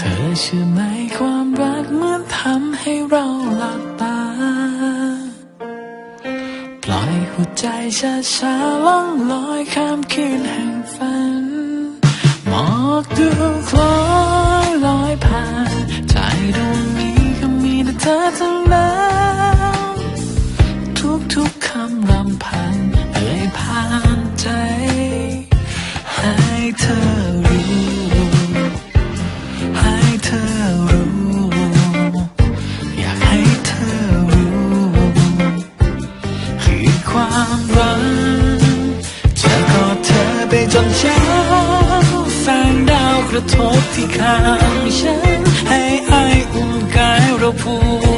เธอเชื่อไหมความรักเหมือนทำให้เราหลับตา ปล่อยหัวใจช้าช้าๆล่องลอยข้ามคืนแห่งฝันหมอกดูคลอ เธอไปจนเช้าแสงดาวกระทบที่ข้างฉันให้ไออุ่นกายเราผูก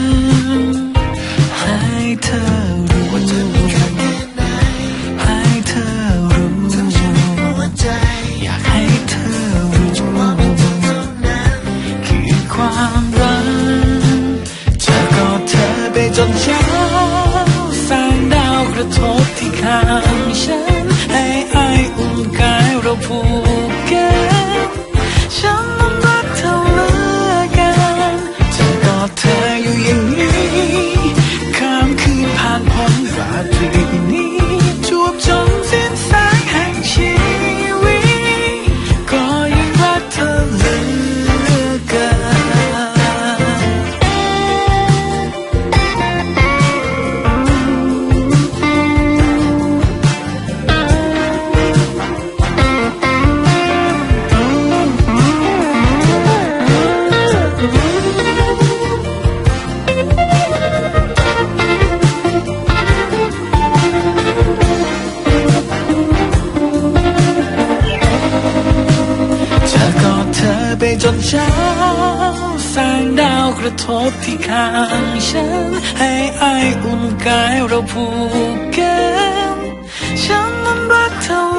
ไไปจนเช้าแสงดาวกระทบที่ข้างฉัน ให้ไออุ่นกายเราผูกกัน ฉันนั้นรักเธอ